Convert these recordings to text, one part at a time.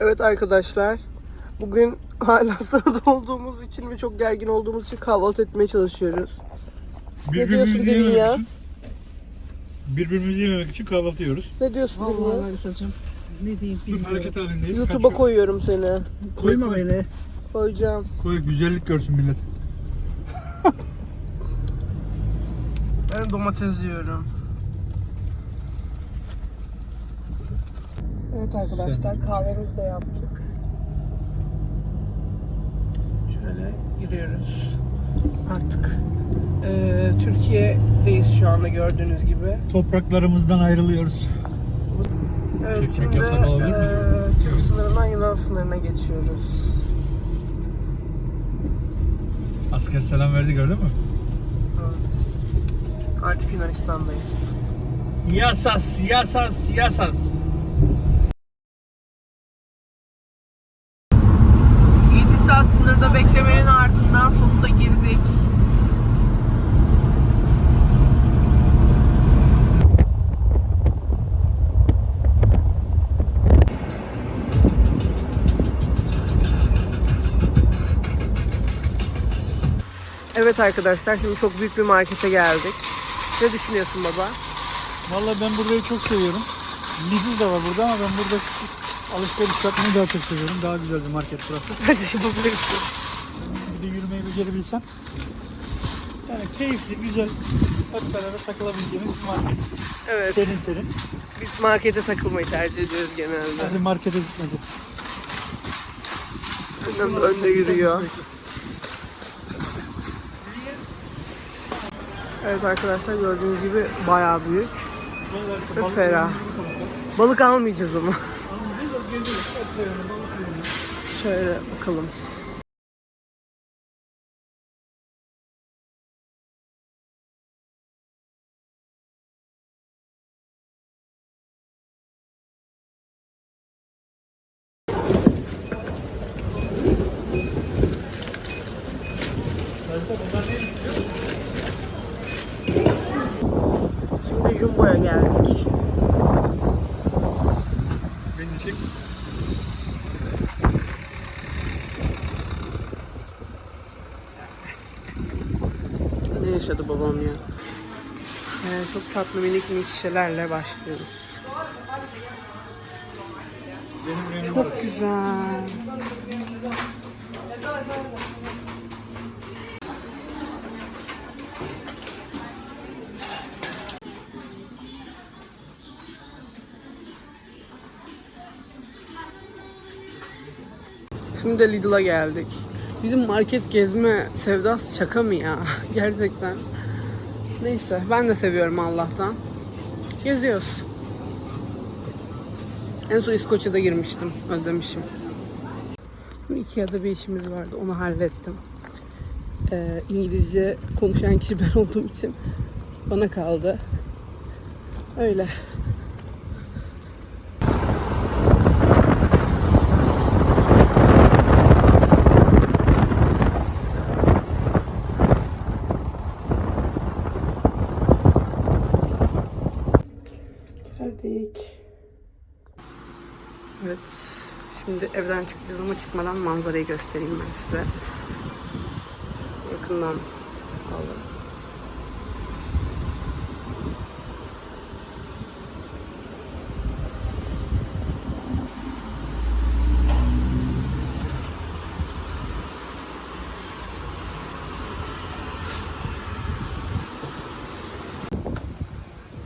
Evet arkadaşlar. Bugün hala sırada olduğumuz için ve çok gergin olduğumuz için kahvaltı etmeye çalışıyoruz. Ne diyorsun Birbirimizi Devin yememek ya? için birbirimizi yememek için kahvaltı yiyoruz. Ne diyorsun? Vallahi Alisa'cığım. Ne diyeyim Dur bilmiyorum. hareket halindeyiz. YouTube'a Kaç- koyuyorum seni. Koyma koy. beni. Koyacağım. Koy güzellik görsün millet. Ben domates yiyorum. Evet arkadaşlar kahvemizi de yaptık. Şöyle giriyoruz. Artık eee, Türkiye'deyiz şu anda gördüğünüz gibi. Topraklarımızdan ayrılıyoruz. Evet Çekmek şimdi yasak olabilir mi? eee, Türk sınırından Yunan sınırına geçiyoruz. Asker selam verdi gördün mü? Evet. Artık Yunanistan'dayız. Yasas, yasas, yasas. Girdik. Evet arkadaşlar şimdi çok büyük bir markete geldik. Ne düşünüyorsun baba? Vallahi ben burayı çok seviyorum. Lidl de var burada ama ben burada alışveriş yapmayı daha çok seviyorum. Daha güzel bir market burası. Hadi yapabilirsin. Bir de yürümeyi becerebilsem. Yani keyifli, güzel, hep beraber takılabileceğimiz bir market. Evet Serin serin. biz markete takılmayı tercih ediyoruz genelde. Hadi markete gitmedik. Annem de önde yürüyor. Evet arkadaşlar gördüğünüz gibi bayağı büyük ve ferah. Balık almayacağız ama. Şöyle bakalım. Şimdi Jumbo'ya geldik. Beni çek. Ne yaşadı babam ya? Ee, çok tatlı minik minik şişelerle başlıyoruz. Çok güzel. Şimdi Lidl'a geldik. Bizim market gezme sevdası şaka mı ya? Gerçekten. Neyse ben de seviyorum Allah'tan. Geziyoruz. En son İskoçya'da girmiştim. Özlemişim. Ikea'da bir işimiz vardı. Onu hallettim. Ee, İngilizce konuşan kişi ben olduğum için bana kaldı. Öyle. Geldik. Evet. Şimdi evden çıkacağız ama çıkmadan manzarayı göstereyim ben size. Yakından aldım.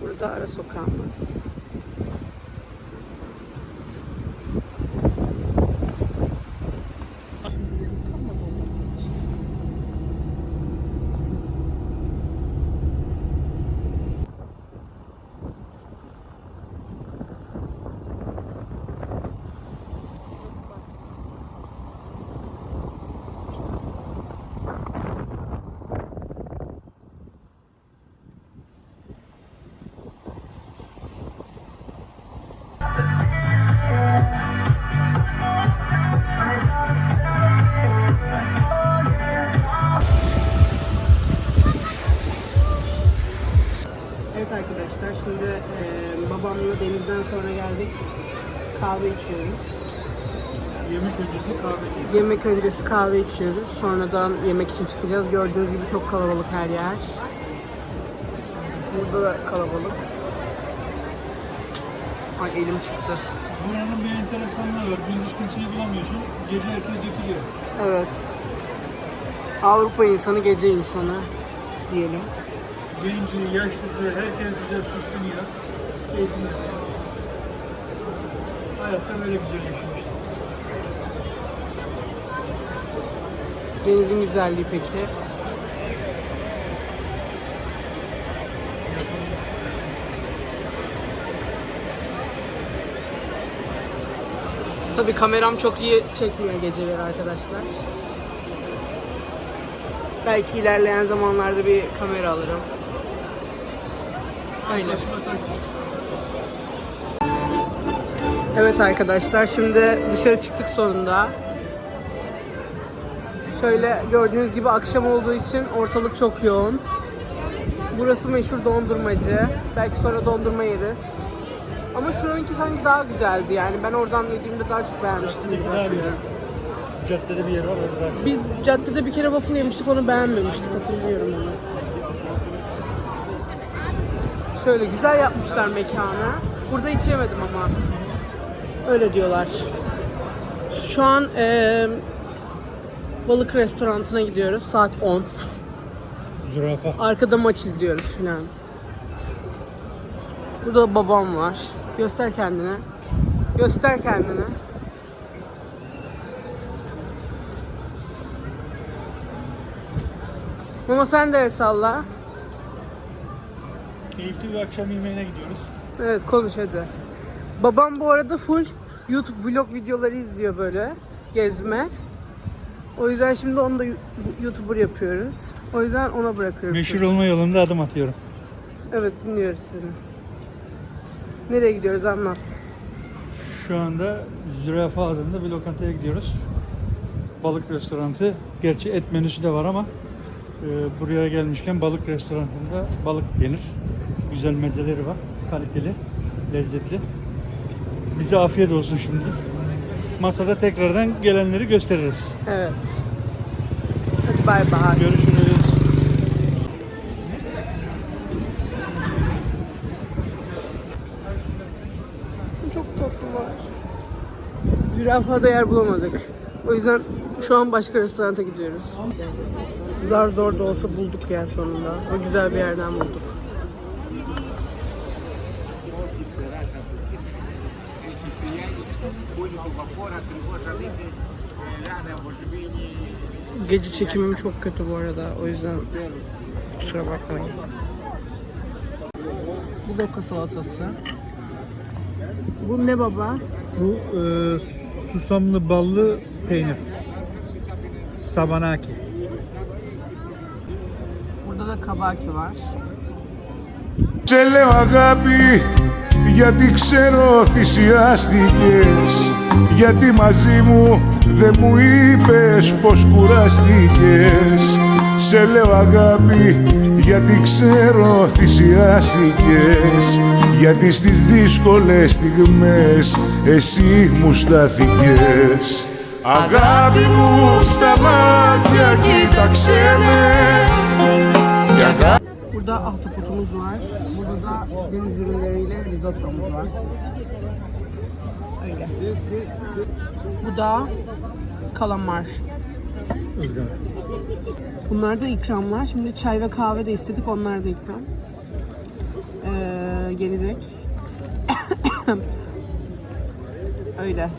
Burada ara sokağımız. Babamla denizden sonra geldik. Kahve içiyoruz. Yemek öncesi kahve. Yemek öncesi kahve içiyoruz. Sonradan yemek için çıkacağız. Gördüğünüz gibi çok kalabalık her yer. Burada da kalabalık. Ay elim çıktı. Buranın bir enteresanlığı var. Gündüz kimseyi bulamıyorsun. Gece herkes dökülüyor. Evet. Avrupa insanı gece insanı diyelim. Genci, yaşlısı, herkes güzel süsleniyor. Keyfine. Hayatta böyle güzel yaşamış. Denizin güzelliği peki. Tabii kameram çok iyi çekmiyor geceleri arkadaşlar. Belki ilerleyen zamanlarda bir kamera alırım. Öyle. Evet arkadaşlar şimdi dışarı çıktık sonunda. Şöyle gördüğünüz gibi akşam olduğu için ortalık çok yoğun. Burası meşhur dondurmacı. Belki sonra dondurma yeriz. Ama şuranınki sanki daha güzeldi yani. Ben oradan yediğimde daha çok beğenmiştim. Caddede bir yer var orada. Biz caddede bir kere waffle yemiştik onu beğenmemiştik hatırlıyorum onu. Şöyle güzel yapmışlar mekanı. Burada hiç yemedim ama. Öyle diyorlar. Şu an eee, balık restorantına gidiyoruz. Saat 10. Zürafa. Arkada maç izliyoruz filan. Burada da babam var. Göster kendini. Göster kendini. Ama sen de el salla. Keyifli bir akşam yemeğine gidiyoruz. Evet konuş hadi. Babam bu arada full YouTube vlog videoları izliyor böyle gezme. O yüzden şimdi onu da YouTuber yapıyoruz. O yüzden ona bırakıyorum. Meşhur olma yolunda adım atıyorum. Evet dinliyoruz seni. Nereye gidiyoruz anlat. Şu anda Zürafa adında bir lokantaya gidiyoruz. Balık restoranı. Gerçi et menüsü de var ama e, buraya gelmişken balık restoranında balık yenir. Güzel mezeleri var. Kaliteli, lezzetli. Bize afiyet olsun şimdi. Masada tekrardan gelenleri gösteririz. Evet. Hadi bay bay. Görüşürüz. Çok tatlılar. Zürafada yer bulamadık. O yüzden şu an başka restoranta gidiyoruz. Zar zor da olsa bulduk yer sonunda. O güzel bir yerden bulduk. Gece çekimim çok kötü bu arada. O yüzden kusura bakmayın. Bu doka salatası. Bu ne baba? Bu e, susamlı ballı peynir. Sabanaki. Burada da kabaki var. Çelle agapı. Γιατί ξέρω θυσιάστηκες Γιατί μαζί μου δεν μου είπες πως κουράστηκες. Σε λέω αγάπη γιατί ξέρω θυσιάστηκες. Γιατί στις δύσκολες στιγμές εσύ μου στάθηκες. Αγάπη μου στα μάτια κοίταξε με. Και αγάπη Burada ahtapotumuz var. Burada da deniz ürünleriyle risottomuz var. Öyle. Bu da kalamar. Izgara. Bunlar da ikramlar. Şimdi çay ve kahve de istedik. Onlar da ikram. Ee, gelecek. Öyle.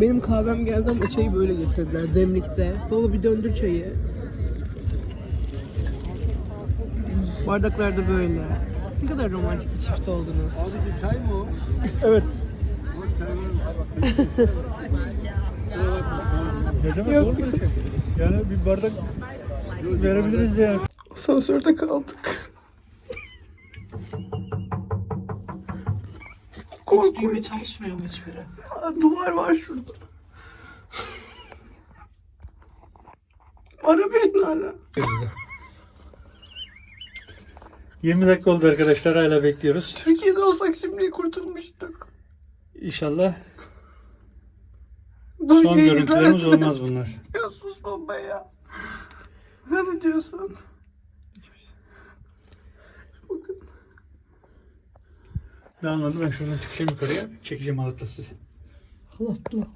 Benim kahvem geldi ama çayı böyle getirdiler. Demlikte. Baba bir döndür çayı. Bardaklar da böyle. Ne kadar romantik bir çift oldunuz. Evet. Ne demek Yok. olur mu öyle şey? Yani bir bardak verebiliriz yani. Asansörde kaldık. Korkunç. çalışmıyor mu hiçbiri? Duvar var şurada. Ara birini ara. 20 dakika oldu arkadaşlar hala bekliyoruz. Türkiye'de olsak şimdi kurtulmuştuk. İnşallah Bu Son videoyu görüntülerimiz olmaz bunlar. Ya sus baba ya. Ne diyorsun? Bakın. Ben anladım ben şuradan çıkacağım yukarıya. Çekeceğim halatla sizi. Halatla.